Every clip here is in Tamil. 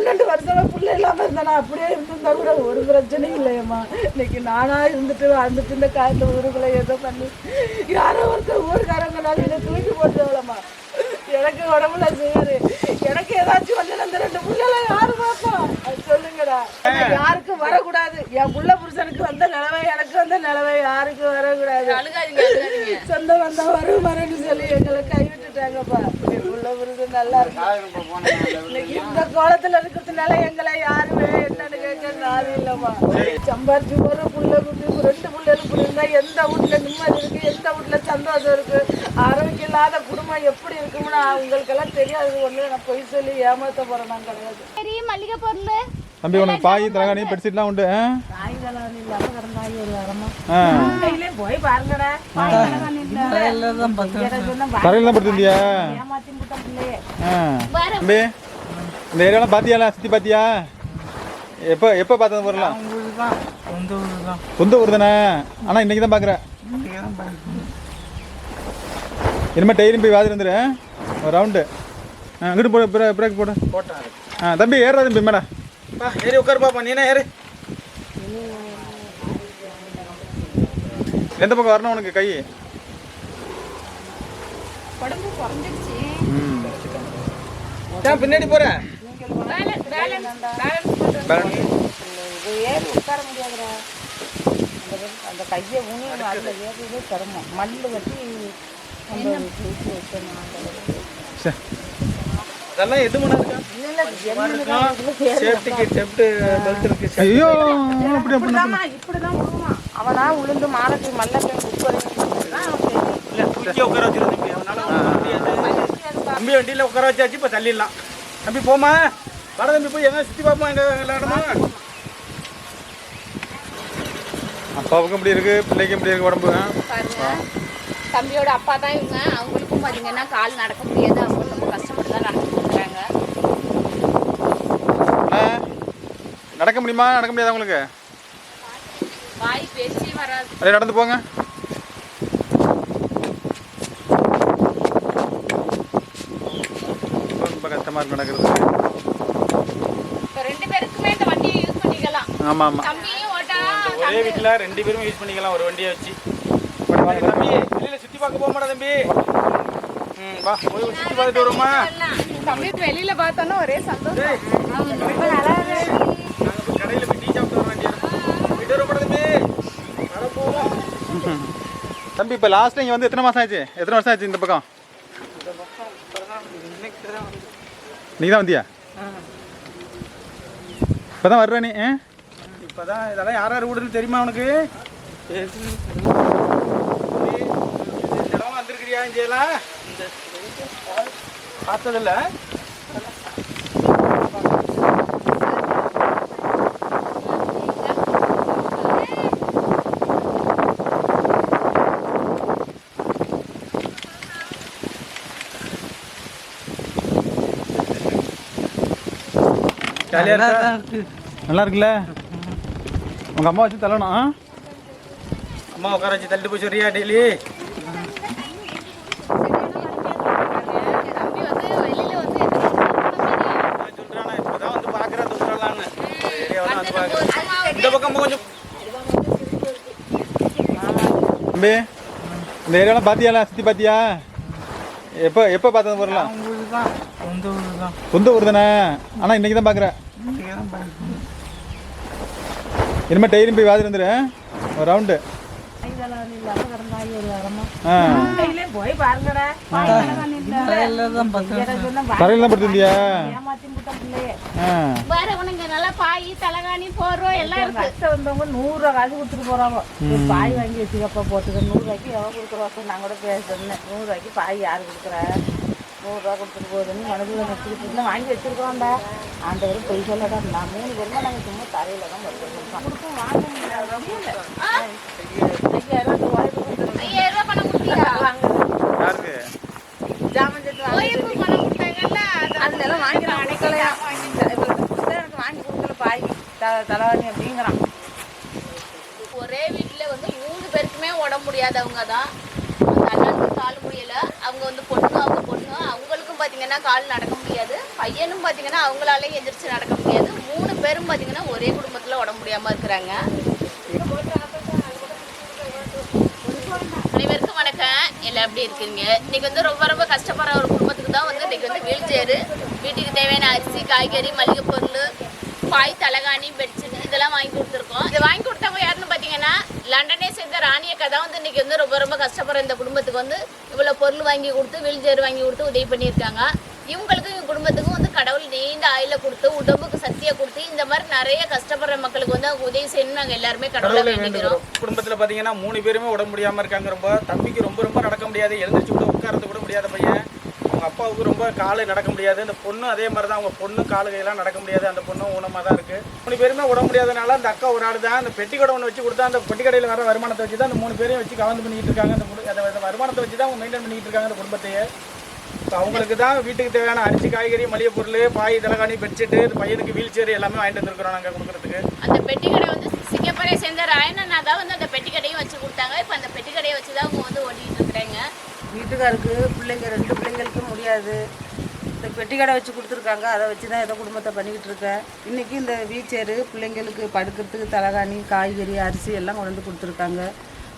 பன்னெண்டு வருஷமா பிள்ளை இல்லாம இருந்தா அப்படியே இருந்திருந்தா கூட ஒரு பிரச்சனையும் இல்லையம்மா. இன்னைக்கு நானா இருந்துட்டு வாழ்ந்துட்டு இந்த காய்ந்த ஊருக்குள்ள ஏதோ பண்ணி யாரோ ஒருத்தர் ஊருக்காரங்கனால என்னை தூக்கி போட்டுவாளம்மா. எனக்கு உடம்புல செய்யாது எனக்கு ஏதாச்சும் வந்து அந்த ரெண்டு பிள்ளைலாம் யாரு பார்ப்பா? அது சொல்லுங்கடா. யாருக்கும் வரக்கூடாது. என் புள்ள புருஷனுக்கு வந்த நிலவை எனக்கு வந்த நிலவை யாருக்கும் வரக்கூடாது. சொந்த வந்தா வரும் வரேன்னு சொல்லி எங்களை கைவிட்டுட்டாங்கப்பா என் புள்ள புருஷன் நல்லா இருக்கு இந்த கோலத்துல இருக்கிறதுனால எங்களை யாருமே என்னன்னு கேட்க நாளும் இல்லம்மா சம்பாரிச்சு ஒரு புள்ள குட்டி ரெண்டு புள்ளைகள் இப்படி இருந்தா எந்த வீட்டுல நிம்மதி இருக்கு? எந்த வீட்டுல சந்தோஷம் இருக்கு? ஆரோக்கியம் இல்லாத குடும்பம் எப்படி இருக்கும்னு உங்களுக்கெல்லாம் தெரியாது. ஒண்ணு நான் பொய் சொல்லி ஏமாத்த போறேன் நான் கிடையாது. சரி மல்லிகை பொருள். தம்பி உனக்கு பாய் தலகாணி பெட்ஷீட்லாம் உண்டு தரையில் தான் படுத்திருந்தியா? தம்பி இந்த ஏரியாலாம் பார்த்தியாலாம் சுற்றி பார்த்தியா எப்போ எப்போ பார்த்தது வரலாம் சொந்த ஊர் தானே? ஆனால் இன்றைக்கி தான் பார்க்குறேன் இனிமேல் டெய்லியும் போய் வாதி வந்துடு ஒரு ரவுண்டு ஆ அங்கிட்டு போடு பிரே பிரேக் போடு. ஆ தம்பி ஏறா தம்பி மேடம் பா ஏறி உட்காரு பாப்பா நீனா ஏறு எந்த பக்கம் வரணும் உனக்கு கை உடம்பு குறைஞ்சிருச்சு ம் ஏன் பின்னாடி போற ஏறி உட்கார முடியாதுடா அந்த கையை ஊனி அதில் ஏறியதே சிரமம் மல்லு வைக்கணும். சரி அதெல்லாம் எது மணி இருக்கா? இல்ல, என்னன்னு சேஃப்டிக்கு செப்ட் பெல்ட் இருக்கு ஐயோ அப்படி அப்படி இப்படிதாம்மா, இப்படிதான் விழுவான். அவனா உளுந்து மாலத்து மல்லத்தை இல்ல தூக்கி உட்கார வச்சிருந்த தம்பி. அவனால ஒண்ணும் பண்ண முடியாது. தம்பி வண்டியில உட்கார வச்சாச்சு இப்ப தள்ளிடலாம். தம்பி போமா வட தம்பி போய் எங்க சுத்தி பார்ப்போம் எங்க விளையாடமா? அப்பாவுக்கும் இப்படி இருக்கு பிள்ளைக்கும் இப்படி இருக்கு உடம்பு தம்பியோட அப்பா தான் இவங்க. அவங்களுக்கும் பாத்தீங்கன்னா கால் நடக்க முடியாது அவங்களும் ரொம்ப கஷ்டப்பட்டு தான் நடந்துட்டு இருக்காங்க அண்ணா, நடக்க முடியுமா நடக்க முடியாதா உங்களுக்கு வாய் பேசி வராது அப்படியே நடந்து போங்க ரொம்ப கஷ்டமா இருக்கு நடக்கிறது இப்போ ரெண்டு பேருக்குமே இந்த வண்டியை யூஸ் பண்ணிக்கலாம் ஆமா ஆமா ஒரே வீட்டுல ரெண்டு பேரும் யூஸ் பண்ணிக்கலாம் ஒரு வண்டியை வச்சு தம்பி வெளியில சுத்தி பார்க்க போக மாட்டா தம்பி ம் வா போய் ஒரு சுத்தி பார்த்துட்டு வருமா தம்பி வெளியில பார்த்தோன்னா ஒரே சந்தோஷம் நாங்க போய் கடையில போய் டீ சாப்பிட்டு வர வேண்டியது போயிட்டு வர மாட்டா தம்பி வர போவோம் தம்பி இப்போ லாஸ்ட் இங்கே வந்து எத்தனை மாதம் ஆச்சு? எத்தனை வருஷம் ஆச்சு இந்த பக்கம்? நீ தான் வந்தியா? இப்போ தான் வருவே நீ ஆ? இப்பதான் இதெல்லாம் யார் யார் வீடுன்னு தெரியுமா உனக்கு? இதெல்லாம் வந்திருக்கிறியா இங்கெல்லாம் பார்த்ததில்ல. ஜாலியா இருக்கா? நல்லா இருக்குல்ல உங்கள் அம்மா வச்சு தள்ளணும்? அம்மா உட்கார வச்சு தள்ளிட்டு போய் சொல்றியா டெய்லி? இந்த பக்கம் கொஞ்சம். தம்பி இந்த ஏரியாலாம் பார்த்தியாலாம் சுற்றி பார்த்தியா எப்போ எப்போ பார்த்தது வரலாம் சொந்த ஊர் தானே? ஆனால் இன்றைக்கி தான் பார்க்குறேன் இனிமேல் டெய்லியும் போய் வாதி வந்துடு ஒரு ரவுண்டு தரையில் தான் பாய் தலகாணி எல்லாம் கஷ்டம் வந்தவங்க நூறு ரூபா காசு கொடுத்துட்டு போறாங்க. பாய் வாங்கி வச்சுக்கப்பா போட்டுக்க. நூறு ரூபாய்க்கு எவ்வளோ கொடுக்குறோம்? நான் கூட பேச சொன்னேன் நூறு ரூபாய்க்கு பாய் யார் கொடுக்குறா? நூறு ரூபா கொடுத்துட்டு போகுதுன்னு மனதில் நினச்சிக்கிட்டு இருந்தேன் வாங்கி வச்சிருக்கோம்டா. ஆண்டவர் பொய் சொல்லடா. நான் மூணு பேருமே நாங்கள் சும்மா தரையில தான் வச்சிருக்கோம் கொடுக்கும் வாங்க முடியல ஐயாயிரம் கொடுத்துட்டு ஐயாயிரம் ரூபாய் பணம் கொடுத்தீங்களா? யாருக்கு? ஜாமன் செட்டு வாங்கி கோயிலுக்கு பணம் கொடுத்தாங்கல்ல அது அதுல எல்லாம் வாங்கி நான் கொடுக்கலையா? எனக்கு வாங்கி கொடுக்கல பாய். த- தலைவாணி அப்படிங்கிறான். ஒரே வீட்டுல வந்து மூணு பேருக்குமே உடம்பு முடியாதவங்க தான். கால் முடியல அவங்க வந்து பொண்ணு அவங்க பொண்ணு. அவங்களுக்கும் பார்த்தீங்கன்னா கால் நடக்க முடியாது. பையனும் பார்த்தீங்கன்னா அவங்களாலே எந்திரிச்சு நடக்க முடியாது. மூணு பேரும் பார்த்தீங்கன்னா ஒரே குடும்பத்தில் உடம்பு முடியாமல் இருக்கிறாங்க. அனைவருக்கும் வணக்கம். எல்லாம் எப்படி இருக்கீங்க? இன்னைக்கு வந்து ரொம்ப ரொம்ப கஷ்டப்படுற ஒரு குடும்பத்துக்கு தான் வந்து இன்னைக்கு வந்து வீல் சேரு. வீட்டுக்கு தேவையான அரிசி காய்கறி மளிகை பொருள் பாய் தலகாணி பெட்ஷீட் இதெல்லாம் வாங்கி கொடுத்துருக்கோம். இதை வாங்கி கொடுத்தவங்க யாருன்னு பார்த்தீங்கன்னா லண்டனே சேர்ந்த ராணியக்கா தான் வந்து இன்னைக்கு வந்து ரொம்ப ரொம்ப கஷ்டப்படுற இந்த குடும்பத்துக்கு வந்து இவ்வளோ பொருள் வாங்கி கொடுத்து வீல் சேர் வாங்கி கொடுத்து உதவி பண்ணியிருக்காங்க. இவங்களுக்கும் இவங்க குடும்பத்துக்கும் வந்து கடவுள் நீண்ட ஆயில கொடுத்து உடம்புக்கு சக்தியை கொடுத்து இந்த மாதிரி நிறைய கஷ்டப்படுற மக்களுக்கு வந்து அவங்க உதவி செய்யணும்னு நாங்கள் எல்லாருமே கடவுளை வேண்டிக்கிறோம் குடும்பத்துல பாத்தீங்கன்னா மூணு பேருமே உடம்பு முடியாம இருக்காங்க. ரொம்ப தம்பிக்கு ரொம்ப ரொம்ப நடக்க முடியாது. எழுந்திரிச்சு கூட உட்கார்றது கூட முடியாத பையன். அவங்க அப்பாவுக்கு ரொம்ப காலை நடக்க முடியாது. அந்த பொண்ணு அதே மாதிரி தான் அவங்க பொண்ணு காலு கையெல்லாம் நடக்க முடியாது. அந்த பொண்ணும் ஊனமாக தான் இருக்குது மூணு பேருமே உடம்பு முடியாதனால அந்த அக்கா ஒரு ஆள் தான் அந்த பெட்டி கடை ஒன்று வச்சு கொடுத்தா அந்த பெட்டி கடையில் வர வருமானத்தை வச்சு தான் அந்த மூணு பேரையும் வச்சு கலந்து பண்ணிட்டு இருக்காங்க. அந்த அந்த வருமானத்தை வச்சு தான் அவங்க மெயின்டைன் பண்ணிட்டு இருக்காங்க அந்த குடும்பத்தையே. இப்போ அவங்களுக்கு தான் வீட்டுக்கு தேவையான அரிசி காய்கறி மளிகை பொருள் பாய் தலகாணி பெட்ஷீட்டு இந்த பையனுக்கு வீல் சேர் எல்லாமே வாங்கிட்டு வந்துருக்குறோம் நாங்கள் கொடுக்குறதுக்கு. அந்த பெட்டி கடை வந்து சிங்கப்பூரை சேர்ந்த ராயண்ணா தான் வந்து அந்த பெட்டி கடையும் வச்சு கொடுத்தாங்க. இப்போ அந்த பெட்டி கடையை வச்சு தான் அவங்க வந்து ஓடிட்டு இருக்கிறாங்க. வீட்டுக்காருக்கு பிள்ளைங்க ரெண்டு பிள்ளைங்களுக்கு முடியாது. இந்த பெட்டி கடை வச்சு கொடுத்துருக்காங்க. அதை வச்சு தான் ஏதோ குடும்பத்தை பண்ணிக்கிட்டு இருக்கேன். இன்றைக்கி இந்த வீச்சேரு பிள்ளைங்களுக்கு படுக்கிறதுக்கு தலகாணி காய்கறி அரிசி எல்லாம் கொண்டு வந்து கொடுத்துருக்காங்க.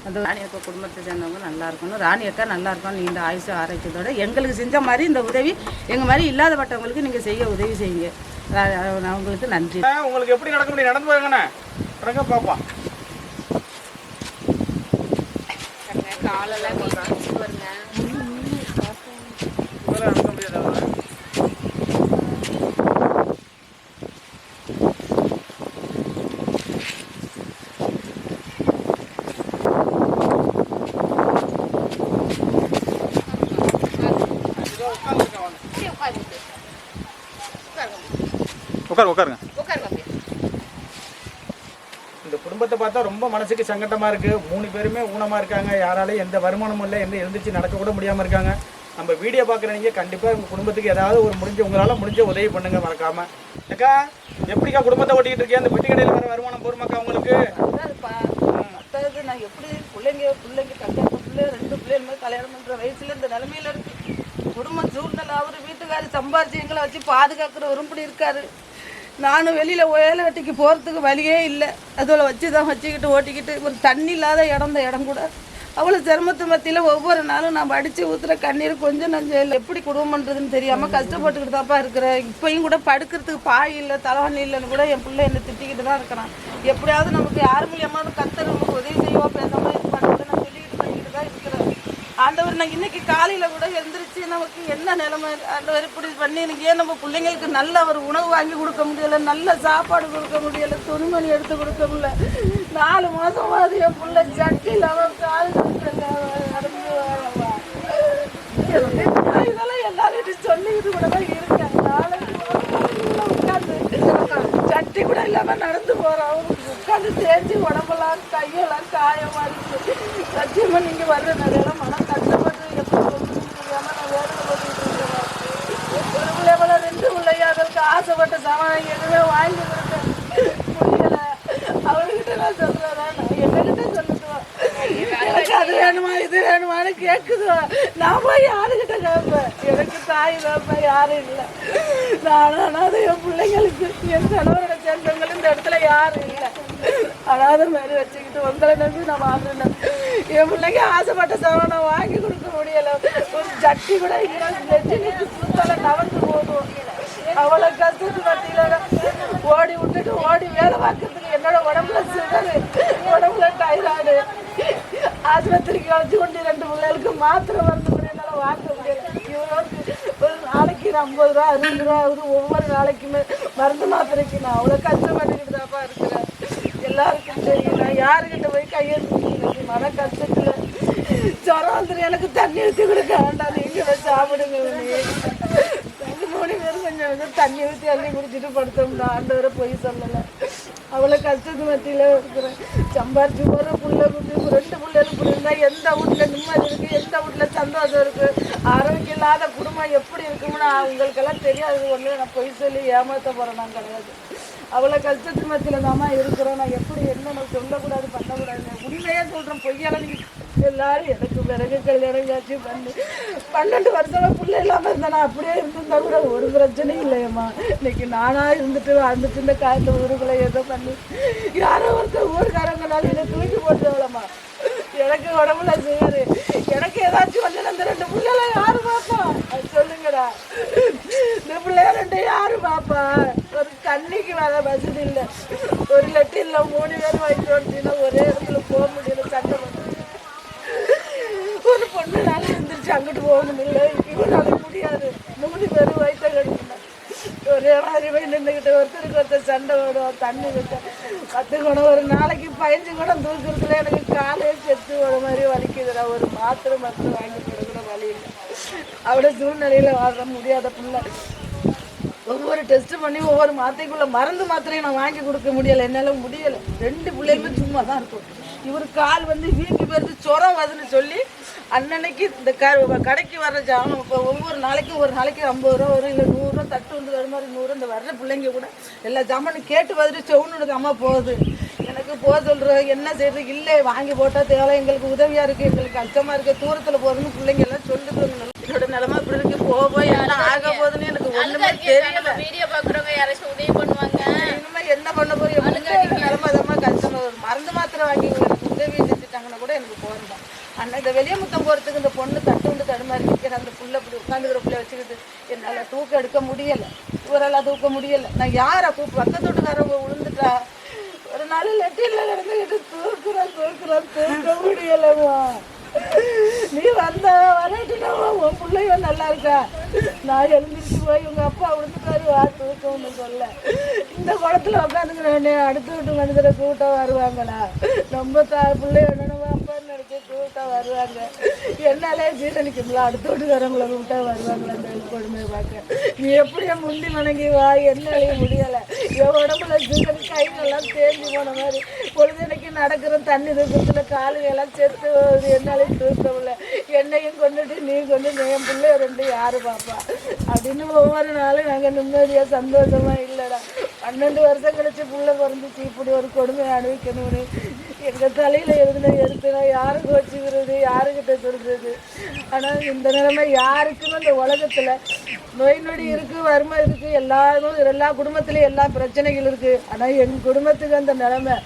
அந்த ராணி அக்கா குடும்பத்தை சேர்ந்தவங்க நல்லா இருக்கணும். ராணி அக்கா நல்லா இருக்கும் நீண்ட ஆயுசு ஆரோக்கியத்தோட எங்களுக்கு செஞ்ச மாதிரி இந்த உதவி எங்கள் மாதிரி இல்லாதப்பட்டவங்களுக்கு நீங்கள் செய்ய உதவி செய்யுங்க. அவங்களுக்கு நன்றி. உங்களுக்கு எப்படி நடக்க முடியும்? நடந்து போயிருங்கண்ணே. நடங்க பார்ப்போம் காலெல்லாம் உட்காருங்க உட்காருங்க உட்காரு உட்காருங்க உட்காருங்க அப்படியே இந்த குடும்பத்தை பார்த்தா ரொம்ப மனசுக்கு சங்கட்டமாக இருக்குது மூணு பேருமே ஊனமாக இருக்காங்க. யாராலையும் எந்த வருமானமும் இல்லை. எந்த எழுந்திரிச்சு நடக்கக்கூட முடியாமல் இருக்காங்க. நம்ம வீடியோ பார்க்குற கண்டிப்பாக உங்கள் குடும்பத்துக்கு ஏதாவது ஒரு முடிஞ்ச உங்களால் முடிஞ்ச உதவி பண்ணுங்க மறக்காம. அக்கா எப்படிக்கா குடும்பத்தை ஓட்டிக்கிட்டு இருக்கேன் அந்த பெட்டி கடையில் வர வருமானம் போருமாக்கா உங்களுக்கு? நான் எப்படி பிள்ளைங்க பிள்ளைங்க கல்யாணம் பிள்ளை ரெண்டு பிள்ளைங்க கல்யாணம் பண்ணுற வயசுல இந்த நிலமையில இருக்கு. குடும்ப சூழ்நிலை அவர் வீட்டுக்காரர் சம்பாரிச்சு எங்களை வச்சு பாதுகாக்கிற விரும்பி இருக்காரு. நானும் வெளியில் வேலை வெட்டிக்கு போகிறதுக்கு வழியே இல்லை. அதில் வச்சு தான் வச்சுக்கிட்டு ஓட்டிக்கிட்டு ஒரு தண்ணி இல்லாத இடம் இந்த இடம் கூட. அவ்வளோ சிரமத்து மத்தியில் ஒவ்வொரு நாளும் நான் அடித்து ஊற்றுற கண்ணீர் கொஞ்சம் நஞ்சம் இல்லை. எப்படி குடும்பம் பண்ணுறதுன்னு தெரியாமல் கஷ்டப்பட்டுக்கிட்டு தான்ப்பா இருக்கிறேன் இப்போயும் கூட படுக்கிறதுக்கு பாய் இல்லை தலைவன் இல்லைன்னு கூட என் பிள்ளை என்னை திட்டிக்கிட்டு தான் இருக்கிறான். எப்படியாவது நமக்கு யார் மூலியமாக கத்தர் நமக்கு உதவி செய்வோம் அப்போ இந்த மாதிரி பண்ணுறது நான் சொல்லிக்கிட்டு பண்ணிக்கிட்டு தான் இருக்கிறேன் ஆண்டவர் நான் இன்னைக்கு காலையில் கூட எழுந்திரிச்சு நமக்கு என்ன நிலைமை? ஆண்டவர் இப்படி பண்ணி எனக்கு ஏன் நம்ம பிள்ளைங்களுக்கு நல்ல ஒரு உணவு வாங்கி கொடுக்க முடியல நல்ல சாப்பாடு கொடுக்க முடியல துணிமணி எடுத்து கொடுக்க முடியல? நாலு மாதமாவது என் பிள்ளை சட்டி இல்லாமல் கால் இதெல்லாம் எல்லாரும் சொல்லிக்கிட்டு கூட தான் இருக்கேன். உட்காந்து சட்டி கூட இல்லாம நடந்து போகிறோம் உட்காந்து தேய்ச்சி உடம்பெல்லாம் கையெல்லாம் காயமாக இருக்குது சத்தியமாக நீங்கள் வர்றது நிறைய மனம் கஷ்டப்பட்டு எப்படி சொல்றதுன்னு தெரியாம நான் வேதனை பட்டுக்கிட்டு இருக்கிறேன் ஒரு பிள்ளை போல ரெண்டு பிள்ளைங்க அதற்கு ஆசைப்பட்ட சாமான் எதுவுமே வாங்கி கொடுத்தேன் முடியல அவளுக்கிட்ட நான் சொல்றேன் நான் என்னகிட்ட சொல்லுவேன் எனக்கு அது வேணுமா இது வேணுமான்னு கேட்குதோ நான் போய் யாருக்கிட்ட கேட்பேன் எனக்கு தாய் வேப்பா யாரும் இல்லை. நானும் அனாதை என் பிள்ளைங்களுக்கு என் கணவரோட சேர்ந்தவங்களும் இந்த இடத்துல யாரும் இல்லை. அனாதை மாதிரி வச்சுக்கிட்டு உங்களை நம்பி நான் வாழ்றேன் என் பிள்ளைங்க ஆசைப்பட்ட சாமான் நான் வாங்கி கொடுக்க முடியல. ஒரு சட்டி கூட இல்லை. நெஞ்சிலுக்கு சுத்தல நவந்து போகும் அவ்வளோ கஷ்டத்து பார்த்தீங்கன்னா ஓடி விட்டுட்டு ஓடி வேலை பார்க்கறதுக்கு என்னோட உடம்புல சுகரு உடம்புல டைராய்டு ஆஸ்பத்திரிக்கு அழைச்சி கொண்டு ரெண்டு பிள்ளைகளுக்கு மாத்திரை மருந்து என்னால் வாங்க முடியாது இவ்வளோக்கு ஒரு நாளைக்கு நான் ஐம்பது ரூபா அறுபது ரூபா ஆகுது. ஒவ்வொரு நாளைக்குமே மருந்து மாத்திரைக்கு நான் அவ்வளோ கஷ்டப்பட்டுக்கிட்டு தான்ப்பா இருக்கிறேன். எல்லாருக்கும் தெரியும். நான் யாருக்கிட்ட போய் கையெழுத்து மன கஷ்டத்தில் ஜுரம் வந்துடும் எனக்கு தண்ணி ஊற்றி கொடுக்க வேண்டாம். நீங்கள் சாப்பிடுங்க ரெண்டு மூணு பேரும் கொஞ்சம் கொஞ்சம் தண்ணி ஊற்றி அள்ளி குடிச்சிட்டு படுத்தோம்டா. ஆண்டவரை போய் சொல்லலை. அவ்வளோ கஷ்டத்து மத்தியில் இருக்கிறேன் சம்பாரிச்சு ஒரு புள்ள குட்டி ரெண்டு பிள்ளைகளும் பிள்ளைங்க எந்த வீட்டில் நிம்மதி இருக்குது எந்த வீட்டில் சந்தோஷம் இருக்குது ஆரோக்கியம் இல்லாத குடும்பம் எப்படி இருக்கும்னு அவங்களுக்கெல்லாம் தெரியாது ஒன்று நான் பொய் சொல்லி ஏமாற்ற போகிறேன் நான் கிடையாது. அவ்வளோ கஷ்டத்து மத்தியில் தாம்மா இருக்கிறோம். நான் எப்படி என்ன நம்ம சொல்லக்கூடாது பண்ணக்கூடாது? உண்மையாக சொல்கிறேன் பொய்யால நீங்கள் எல்லாரும் எனக்கு பிறகு கல்யாணம் காட்சி பண்ணி. பன்னெண்டு வருஷம் பிள்ளை இல்லாமல் இருந்தேன் நான் அப்படியே இருந்திருந்தா கூட ஒரு பிரச்சனையும் இல்லையம்மா. இன்னைக்கு நானா இருந்துட்டு வாழ்ந்துட்டு இந்த காலத்துல ஊருக்குள்ள ஏதோ பண்ணி. யாரோ ஒருத்தர் ஊருக்காரங்களால என்னை தூக்கி போட்டுவலம்மா எனக்கு உடம்புல சேரு எனக்கு ஏதாச்சும் வந்து அந்த ரெண்டு பிள்ளைலாம் யாரு பாப்பா? சொல்லுங்கடா. இந்த பிள்ளைய ரெண்டு யாரு பாப்பா? ஒரு தண்ணிக்கு வர வசதி இல்லை. ஒரு லெட்டின்ல மூணு பேர் வாங்கிட்டு வந்துட்டீங்கன்னா ஒரே இடத்துல போக முடியல சண்டை பொண்ணுனால அங்கிட்டு போகணும் இல்லை இவனால முடியாது மூணு பேர் வயிற்ற கடிக்கணும் ஒரே மாதிரி போய் நின்றுக்கிட்டு ஒருத்தருக்கு ஒருத்தர் சண்டை விடும் தண்ணி விட்ட பத்து குணம் ஒரு நாளைக்கு பயஞ்சு குடம் தூக்கிறதுல எனக்கு காலே செத்து ஒரு மாதிரி வலிக்குதுடா ஒரு மாத்திரை மருந்து வாங்கி கொடுக்குற வழி இல்லை அவ்வளோ சூழ்நிலையில் வாழ முடியாத பிள்ளை ஒவ்வொரு டெஸ்ட் பண்ணி ஒவ்வொரு மாத்திரைக்குள்ள மருந்து மாத்திரையும் நான் வாங்கி கொடுக்க முடியல என்னால் முடியலை ரெண்டு பிள்ளைகளுமே சும்மா தான் இருக்கும் இவர் கால் வந்து வீங்கி போயிருந்து சொரம் வருதுன்னு சொல்லி அன்னன்னைக்கு இந்த க கடைக்கு வர்ற ஜாமான் இப்போ ஒவ்வொரு நாளைக்கும் ஒரு நாளைக்கு ஐம்பது ரூபா வரும் இல்லை நூறுரூவா தட்டு வந்து வர மாதிரி நூறு இந்த வர்ற பிள்ளைங்க கூட எல்லா ஜாமானும் கேட்டு வந்துட்டு செவுனுக்கு அம்மா போகுது. எனக்கு போக சொல்கிறோம் என்ன செய்யறது இல்லை வாங்கி போட்டால் தேவை எங்களுக்கு உதவியாக இருக்குது எங்களுக்கு கஷ்டமாக இருக்குது தூரத்தில் போகுதுன்னு பிள்ளைங்க எல்லாம் சொல்லுது என்னோட நிலமை இப்படி இருக்கு. போக போய் என்ன ஆக போகுதுன்னு எனக்கு ஒன்றுமே தெரியல. வீடியோ பாக்குறவங்க யாராச்சும் உதவி பண்ணுவாங்க? இனிமே என்ன பண்ண போறீங்க நிலைமை அதமா கஷ்டமா ஒரு மருந்து வாங்கி எனக்கு உதவி செஞ்சுட்டாங்கன்னா கூட எனக்கு போகிறோம் அண்ணா இந்த வெளியே முத்தம் போறதுக்கு இந்த பொண்ணு தட்டு வந்து தடுமாறி நிற்கிற அந்த புள்ள இப்படி உட்காந்துக்கிற புள்ள வச்சுக்கிட்டு என்னால் தூக்கம் எடுக்க முடியலை. இவரெல்லாம் தூக்க முடியலை. நான் யாரை கூப்பிட்டு பக்கத்தோட்டுக்காரவங்க விழுந்துட்டா? ஒரு நாள் லெட்டியில் கிடந்துக்கிட்டு தூக்குறேன் தூக்குறேன். தூக்க முடியலைம்மா. நீ வந்த வரட்டுனா உன் பிள்ளையும் நல்லா இருக்கா? நான் எழுந்திரிச்சு போய் உங்க அப்பா விழுந்துட்டாரு வா தூக்கம்னு சொல்ல. இந்த குளத்துல உட்காந்துக்கிறேன் அடுத்த வீட்டு மனிதரை கூட்டம் வருவாங்களா? ரொம்ப தா பிள்ளை என்னன்னு அப்பா நினைச்சு வருவாங்க. என்னாலே ஜீரணிக்குங்களா அடுத்த வீட்டுக்காரங்களை கூப்பிட்டா வருவாங்களா அந்த கொடுமையை பார்க்க. நீ எப்படியா முந்தி வணங்கி வா என்னாலே முடியலை. என் உடம்புல ஜீரன் கைகளெல்லாம் தேஞ்சு போன மாதிரி. பொழுதுனைக்கு நடக்கிற தண்ணி தூக்கத்துல காலுகெல்லாம் செத்து போகுது. என்னாலே தூக்கமில்ல என்னையும் கொண்டுட்டு நீ கொண்டு என் பிள்ளை ரெண்டு யாரு பாப்பா? அப்படின்னு ஒவ்வொரு நாளும் நாங்கள் நிம்மதியாக சந்தோஷமாக இல்லைடா. பன்னெண்டு வருஷம் கழிச்சு புள்ள பிறந்துச்சு இப்படி ஒரு கொடுமை அனுபவிக்கணும்னு எங்க தலையில எழுதுன எழுத்துனா யாருக்கு வச்சுக்கிறது யாருக்கிட்ட சொல்றது? ஆனா இந்த நிலைமை யாருக்குமே இந்த உலகத்துல நோய் நொடி இருக்கு வறுமை இருக்கு எல்லாரும் எல்லா குடும்பத்திலயும் எல்லா பிரச்சனைகள் இருக்கு. ஆனா எங்க குடும்பத்துக்கு அந்த நிலைமை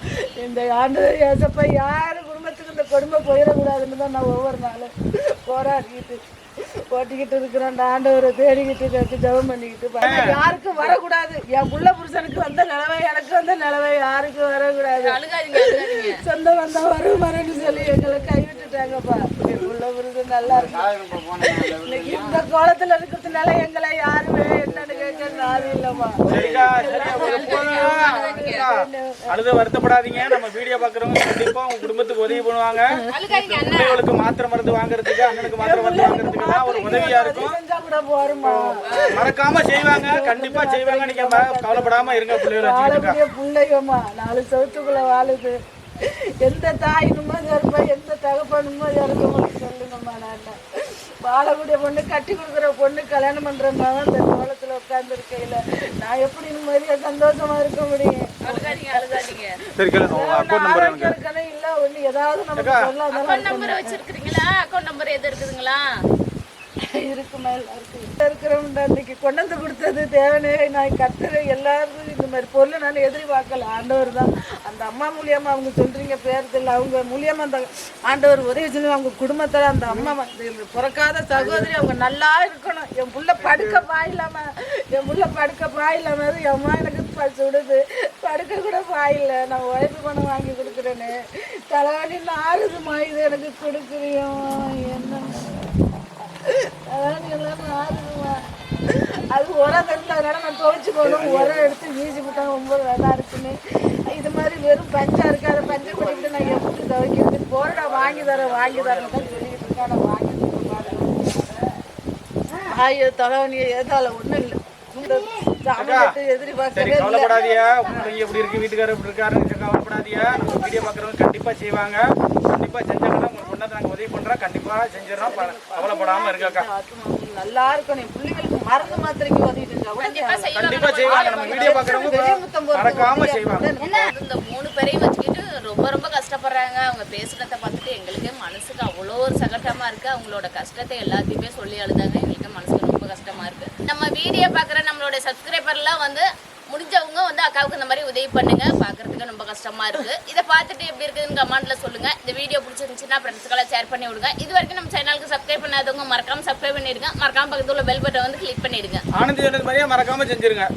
இந்த ஆண்டு ஏசப்பா யாரு குடும்பத்துக்கு இந்த கொடுமை போயிடக்கூடாதுன்னு தான் நான் ஒவ்வொரு நாளும் போராடிக்கிட்டு ஓட்டிக்கிட்டு இருக்கிறேன் அந்த ஆண்டவரை தேடிக்கிட்டு இருக்கு ஜெபம் பண்ணிக்கிட்டு யாருக்கும் வரக்கூடாது. என் புள்ள புருஷனுக்கு வந்த நிலவை எனக்கு வந்த நிலவை யாருக்கும் வரக்கூடாது. சொந்த வந்தா வரும் வரேன்னு சொல்லி எங்களை கைவிட்டுட்டாங்கப்பா. நல்லா இருக்கு. இந்த கோலத்துல இருக்கிறதுனால எங்களை யாருமே என்னன்னு கேட்க நாள் இல்லம்மா. அழுத வருத்தப்படாதீங்க. நம்ம வீடியோ பாக்குறவங்க கண்டிப்பா உங்க குடும்பத்துக்கு உதவி பண்ணுவாங்க. பிள்ளைகளுக்கு மாத்திரை மருந்து வாங்குறதுக்கு அண்ணனுக்கு மாத்திரை மருந்து வாங்குறதுக்கு ஒரு உதவியா இருக்கும். மறக்காம செய்வாங்க. கண்டிப்பா செய்வாங்க. நீங்க கவலைப்படாம இருங்க பிள்ளைகளை பிள்ளைகம்மா நாலு சவுத்துக்குள்ள வாழுது. எந்த தாய் நிம்மதியா இருப்பா எந்த தகப்பன் நிம்மதியா இருக்க சொல்லுங்கம்மா நான்? வாழக்கூடிய பொண்ணு கட்டி கொடுக்குற பொண்ணு கல்யாணம் பண்ற மகன் இந்த கோலத்துல உட்கார்ந்து இருக்கையில நான் எப்படி நிம்மதியா சந்தோஷமா இருக்க முடியும்? எனக்கு இருக்கணும் இல்ல ஒண்ணு ஏதாவது நமக்கு சொல்லாதான் அக்கௌண்ட் நம்பர் வச்சிருக்கீங்களா அக்கௌண்ட் நம்பர் எது இருக்குதுங்களா? இருக்குமா எல்லாருக்கும் இருக்கிறவங்க அன்னைக்கு கொண்டு வந்து கொடுத்தது தேவனே நான் கத்துற எல்லாருக்கும் இந்த மாதிரி பொருளை நான் எதிர்பார்க்கல ஆண்டவர் தான். அந்த அம்மா மூலியமா அவங்க சொல்றீங்க பேர் அவங்க மூலியமா அந்த ஆண்டவர் உதவி செஞ்சு அவங்க குடும்பத்தில் அந்த அம்மா பிறக்காத சகோதரி அவங்க நல்லா இருக்கணும். என் புள்ள படுக்க பாயில்லாம என் புள்ள படுக்க பாயில்லாம என் அம்மா எனக்கு ப- சுடுது படுக்க கூட பாயில்ல நான் உழைப்பு பணம் வாங்கி கொடுக்குறேன்னு தலைவலி ஆறுதுமா இது எனக்கு கொடுக்குறியும் என்ன அதான் எல்லாம் மாறுதுமா. அது உரம் இருந்ததுனால நான் துவைச்சு போகணும் உரம் எடுத்து வீசி விட்டா ரொம்ப நல்லா இருக்குன்னு இது மாதிரி வெறும் பஞ்சா இருக்கு. அதை பஞ்சை பண்ணிட்டு நான் எப்படி துவைக்கிறது. போறடா வாங்கி தரேன் வாங்கி தரேன் தான் சொல்லிட்டு இருக்கேன். நான் வாங்கி ஐயோ தலைவனிய ஏதால ஒண்ணும் இல்லை. கவலைப்படாதீங்க. பிள்ளைங்க எப்படி இருக்கு வீட்டுக்காரர் எப்படி இருக்காரு கவலைப்படாதீங்க. நம்ம வீடியோ பாக்குறவங்க கண்டிப்பா செய்வாங்க. கண்டிப்பா செஞ்சாங்கன்னா உங்களுக்கு கொண்டாந்து நாங்க உதவி பண்றோம் கண்டிப்பா செஞ்சிடறோம் ப- கவலைப்படாம இருக்காக்கா. நல்லா இருக்கணும் என் பிள்ளைங்களுக்கு மருந்து மாத்திரைக்கு உதவி செஞ்சா கூட கண்டிப்பா செய்வாங்க. நம்ம வீடியோ பாக்குறவங்க மறக்காம செய்வாங்க. இந்த மூணு பேரையும் வச்சுக்கிட்டு ரொம்ப ரொம்ப கஷ்டப்படுறாங்க. அவங்க பேசுனதை பார்த்துட்டு எங்களுக்கே மனசுக்கு அவ்வளோ ஒரு சகட்டமாக இருக்குது அவங்களோட கஷ்டத்தை எல்லாத்தையுமே சொல்லி அழுதாங்க. எங்களுக்கு மனசுக்கு ரொம்ப கஷ்டமாக இருக்குது நம்ம வீடியோ பார்க்குற நம்மளோட சப்ஸ்கிரைபர்லாம் வந்து தெரிஞ்சவங்க வந்து அக்காவுக்கு இந்த மாதிரி உதவி பண்ணுங்க. பார்க்கறதுக்கு ரொம்ப கஷ்டமா இருக்கு. இதை பார்த்துட்டு எப்படி இருக்குதுன்னு கமெண்ட்ல சொல்லுங்க. இந்த வீடியோ பிடிச்சிருந்துச்சுன்னா ஃப்ரெண்ட்ஸ்க்கெல்லாம் ஷேர் பண்ணி விடுங்க. இது வரைக்கும் நம்ம சேனலுக்கு சப்ஸ்கிரைப் பண்ணாதவங்க மறக்காம சப்ஸ்கிரைப் பண்ணிடுங்க. மறக்காம பக்கத்துல பெல் பட்டன் வந்து கிளிக் பண்ணிடுங்க. ஆனந்தி சொன்னது மாதிரியே மறக்காம செஞ்சிருங்க.